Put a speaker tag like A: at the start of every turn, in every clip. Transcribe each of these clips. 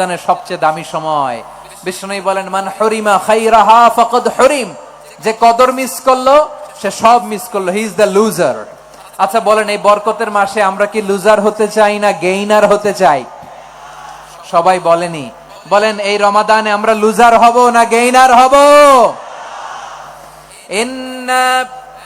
A: শয়তানের সবচেয়ে দামি সময়। বিষ্ণুই বলেন, মান হরিমা খাইরাহা ফকদ হরিম। যে কদর মিস করল, সে সব মিস করল। হি ইজ দ্য লুজার আচ্ছা বলেন, এই বরকতের মাসে আমরা কি লুজার হতে চাই না গেইনার হতে চাই? সবাই বলেনি। বলেন, এই রমাদানে আমরা লুজার হব না গেইনার হব? ইন্না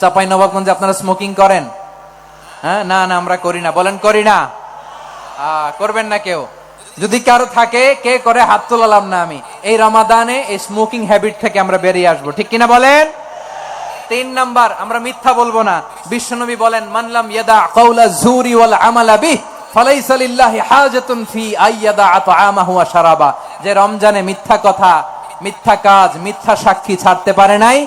A: চাপাই নবাবগঞ্জে আপনারা স্মোকিং করেন? হ্যাঁ? না না, আমরা করি না। বলেন, করি না। করবেন না কেউ। যদি কারও থাকে, কে করে হাত তোলালাম না আমি। এই রমাদানে এই স্মোকিং হ্যাবিট থেকে আমরা বেরিয়ে আসব। ঠিক কিনা বলেন? তিন নাম্বার, আমরা মিথ্যা বলব না। বিশ্বনবী বলেন মানলাম ইয়াদা কাউলা জুরি ওয়াল আমালা বিহ, ফালাইসা লিল্লাহি হাজাতুন ফি আইয়াদা আতআমাহু ওয়া শারাবা। যে রমজানে মিথ্যা কথা, মিথ্যা কাজ, মিথ্যা সাক্ষী ছাড়তে পারে নাই।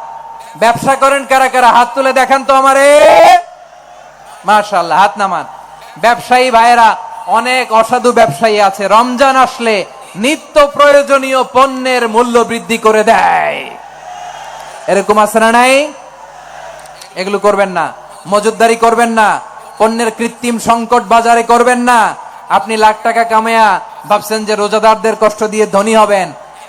A: ব্যবসা করেন কারা কারা? হাত তুলে দেখান তো আমারে। মাশাআল্লাহ, হাত নামান। ব্যবসায়ী ভাইয়েরা, অনেক অসাধু ব্যবসায়ী আছে। রমজান আসলে নিত্য প্রয়োজনীয় পণ্যের মূল্য বৃদ্ধি করে দেয়। এরকম আছে না নাই? এগুলো করবেন না। মজুদারি করবেন না। পণ্যের কৃত্রিম সংকট বাজারে করবেন না। আপনি লাখ টাকা কামায়া ভাবছেন যে রোজাদারদের কষ্ট দিয়ে ধনী হবেন।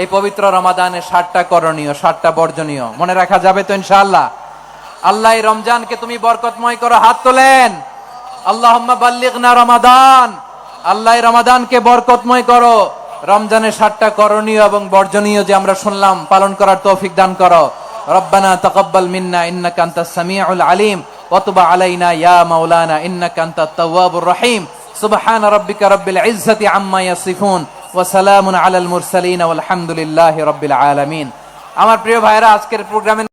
A: এই পবিত্র রমাদানে ষাটটা করণীয় ষাটটা বর্জনীয়। মনে রাখা যাবে তো ইনশাআল্লাহ? আল্লাহ এই রমজানকে তুমি বরকতময় করো হাত তোলেন। আল্লাহ বাল্লিগনা রমাদান। আল্লাহ রমাদানকে বরকতময় করো। রমজানের ষাটটা করণীয় এবং বর্জনীয় যে আমরা শুনলাম, পালন করার তৌফিক দান করো। রব্বানা তাকাব্বাল মিন্না, ইন্নাকা আনতাস সামিউল আলিম। ওয়া তুব আলাইনা ইয়া মাওলানা, ইন্নাকা আনতাত তাওয়াবুর রহিম। সুবহান রাব্বিকা রাব্বিল ইজ্জাতি আম্মা ইয়াসিফুন। ওয়া সালামুন আলাল মুরসালিন আলহামদুলিল্লাহ রবিল আলামিন। আমার প্রিয় ভাইরা আজকের প্রোগ্রামে